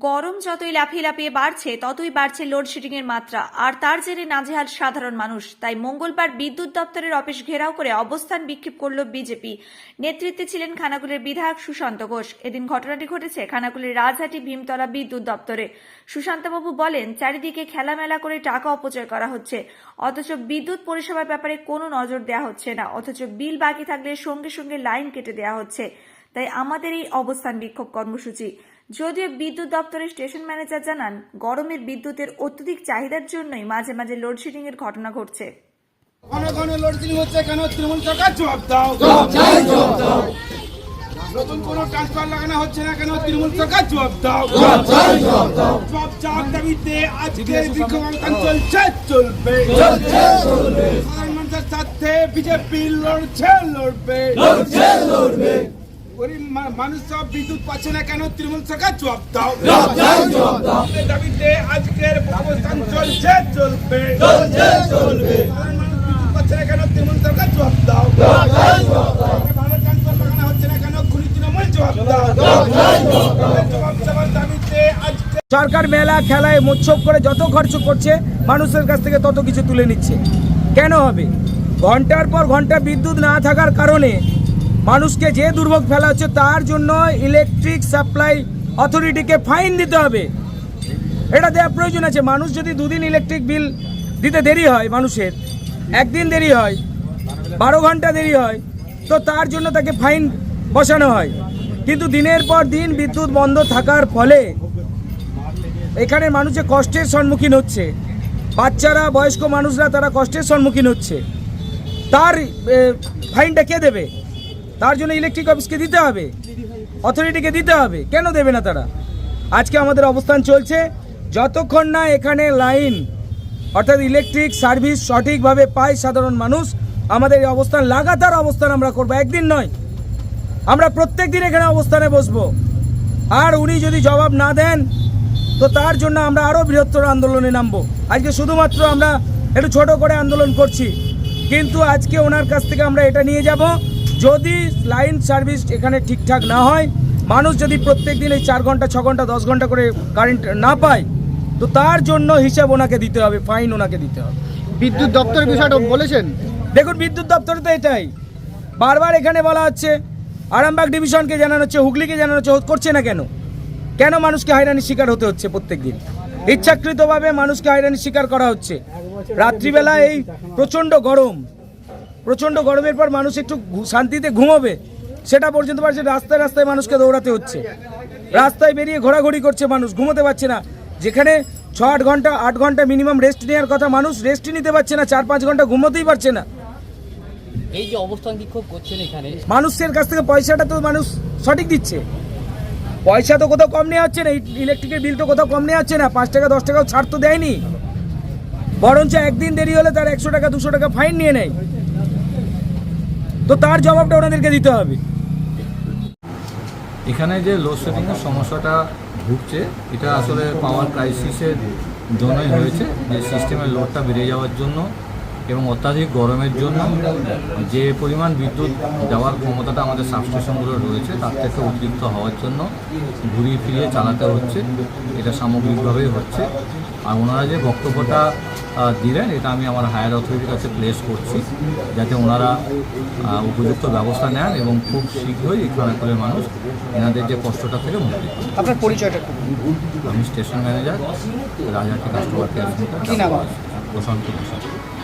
গরম যতই লাফিয়ে লাফিয়ে বাড়ছে, ততই বাড়ছে লোডশেডিং এর মাত্রা। আর তার জেরে নাজেহাল সাধারণ মানুষ। তাই মঙ্গলবার বিদ্যুৎ দপ্তরের অফিস ঘেরাও করে অবস্থান বিক্ষেপ করল বিজেপি। নেতৃত্বে ছিলেন খানাকুলের বিধায়ক সুশান্ত ঘোষ। এদিন ঘটনাটি ঘটেছে খানাকুলের রাজহাটি ভীমতলা বিদ্যুৎ দপ্তরে। সুশান্তবাবু বলেন, চারিদিকে খেলামেলা করে টাকা অপচয় করা হচ্ছে। অথচ বিদ্যুৎ পরিষেবার ব্যাপারে কোনো নজর দেওয়া হচ্ছে না। অথচ বিল বাকি থাকলে সঙ্গে সঙ্গে লাইন কেটে দেওয়া হচ্ছে। তাই আমাদের এই অবস্থান বিক্ষোভ কর্মসূচি। যদিও বিদ্যুৎ দপ্তরের স্টেশন ম্যানেজার জানান গরমের বিদ্যুতের অত্যধিক চাহিদার জন্যই মাঝে মাঝে লোডশেডিং এর ঘটনা ঘটছে। ঘন ঘন লোডশেডিং হচ্ছে কেন? তৃণমূল সরকার জবাব দাও। নতুন কোন ট্রান্সফার লাগানো হচ্ছে না কেন? তৃণমূল সরকার জবাব দাও। জবাব চাওয়ার দাবিতে আজকে বিক্ষোভ চলছে চলবে। সাধারণ মানুষের সাথে বিজেপি লড়ছে লড়বে। গরিব মানুষ সব বিদ্যুৎ পাচ্ছে না কেন? তৃণমূল সরকার জবাব দাও। দাবিতে আজকের অবস্থান চলছে চলবে। বিদ্যুৎ পাচ্ছে না কেন? তৃণমূল সরকার জবাব দাও। ভালো ট্রান্সফার লাগানো হচ্ছে না কেন? খুনি তৃণমূল জবাব দাও। জবাব চাওয়ার দাবিতে আজকে সরকার মেলা খেলায় মোৎসব করে যত খরচ করছে মানুষের কাছ থেকে তত কিছু তুলে নিচ্ছে। কেন হবে? ঘণ্টার পর ঘণ্টা বিদ্যুৎ না থাকার কারণে মানুষকে যে দুর্ভোগ ফেলা হচ্ছে তার জন্য ইলেকট্রিক সাপ্লাই অথরিটিকে ফাইন দিতে হবে। এটা দেওয়া প্রয়োজন আছে। মানুষ যদি দুদিন ইলেকট্রিক বিল দিতে দেরি হয় মানুষের, একদিন দেরি হয়, বারো ঘণ্টা দেরি হয়, তো তার জন্য তাকে ফাইন বসানো হয়। কিন্তু দিনের পর দিন বিদ্যুৎ বন্ধ থাকার ফলে এখানে মানুষে কষ্টের সম্মুখীন হচ্ছে। বাচ্চারা, বয়স্ক মানুষরা তারা কষ্টের সম্মুখীন হচ্ছে। তার ফাইনটা কে দেবে? তার জন্য ইলেকট্রিক অফিসকে দিতে হবে? অথরিটিকে দিতে হবে? কেন দেবে না তারা? আজকে আমাদের অবস্থান চলছে যতক্ষণ না এখানে লাইন অর্থাৎ ইলেকট্রিক সার্ভিস সঠিকভাবে পায় সাধারণ মানুষ, আমাদের এই অবস্থান, লাগাতার অবস্থান আমরা করব, একদিন নয়। আমরা প্রত্যেক দিন এখানে অবস্থানে বসবো। আর উনি যদি জবাব না দেন, তো তার জন্য আমরা আরও বৃহত্তর আন্দোলনে নামবো। আজকে শুধুমাত্র আমরা একটু ছোট করে আন্দোলন করছি, কিন্তু আজকে ওনার কাছ থেকে আমরা এটা নিয়ে যাব যদি লাইন সার্ভিস এখানে ঠিকঠাক না হয় মানুষ যদি প্রত্যেক দিন এই চার ঘণ্টা ছ ঘণ্টা দশ ঘণ্টা করে কারেন্ট না পায় তো তার জন্য হিসাব ওনাকে দিতে হবে ফাইন ওনাকে দিতে হবে। বিদ্যুৎ দপ্তরের বিষয়টা বলেছেন? দেখুন বিদ্যুৎ দপ্তরে তো এটাই। বারবার এখানে বলা হচ্ছে আরামবাগ ডিভিশনকে জানানো হচ্ছে হুগলিকে জানানো হচ্ছে করছে না কেন? কেন মানুষকে হয়রানির শিকার হতে হচ্ছে প্রত্যেক দিন ইচ্ছাকৃতভাবে মানুষকে হয়রানির শিকার করা হচ্ছে। রাত্রিবেলা এই প্রচণ্ড গরম প্রচণ্ড গরমের পর মানুষ একটু শান্তিতে ঘুমোবে। সেটা পর্যন্ত পারছে রাস্তায় রাস্তায় মানুষকে দৌড়াতে হচ্ছে। রাস্তায় বেরিয়ে ঘোরাঘুরি করছে মানুষ ঘুমোতে পারছে না। যেখানে ছ আট ঘণ্টা আট ঘণ্টা মিনিমাম রেস্ট নেওয়ার কথা মানুষ রেস্টই নিতে পারছে না চার পাঁচ ঘণ্টা ঘুমোতেই পারছে না। এই যে অবস্থান বিক্ষোভ করছেন এখানে। মানুষের কাছ থেকে পয়সাটা তো মানুষ সঠিক দিচ্ছে। পয়সা তো কোথাও কম নেওয়া হচ্ছে না ইলেকট্রিকের বিল তো কোথাও কম নেওয়া হচ্ছে না পাঁচ টাকা দশ টাকাও ছাড় তো দেয়নি। বরঞ্চ একদিন দেরি হলে তার একশো টাকা দুশো টাকা ফাইন নিয়ে নেয়। তো তার জবাবটা ওনাদেরকে দিতে হবে। এখানে যে লোডশেডিংয়ের সমস্যাটা ভুগছে, এটা আসলে পাওয়ার ক্রাইসিসের জন্যই হয়েছে। যে সিস্টেমের লোডটা বেড়ে যাওয়ার জন্য এবং অত্যাধিক গরমের জন্য যে পরিমাণ বিদ্যুৎ দেওয়ার ক্ষমতাটা আমাদের সাবস্টেশনগুলো রয়েছে, তার থেকে অতিরিক্ত হওয়ার জন্য ঘুরিয়ে ফিরিয়ে চালাতে হচ্ছে। এটা সামগ্রিকভাবেই হচ্ছে। আর ওনারা যে বক্তব্যটা দিলেন এটা আমি আমার হায়ার অথরিটির কাছে প্লেস করছি যাতে ওনারা উপযুক্ত ব্যবস্থা নেন এবং খুব শীঘ্রই এই খানাকুলের মানুষ এনাদের যে কষ্টটা থেকে মুক্তি আপনার পরিচয়টা আমি station manager Rajhati customer care centre Prashant Prasad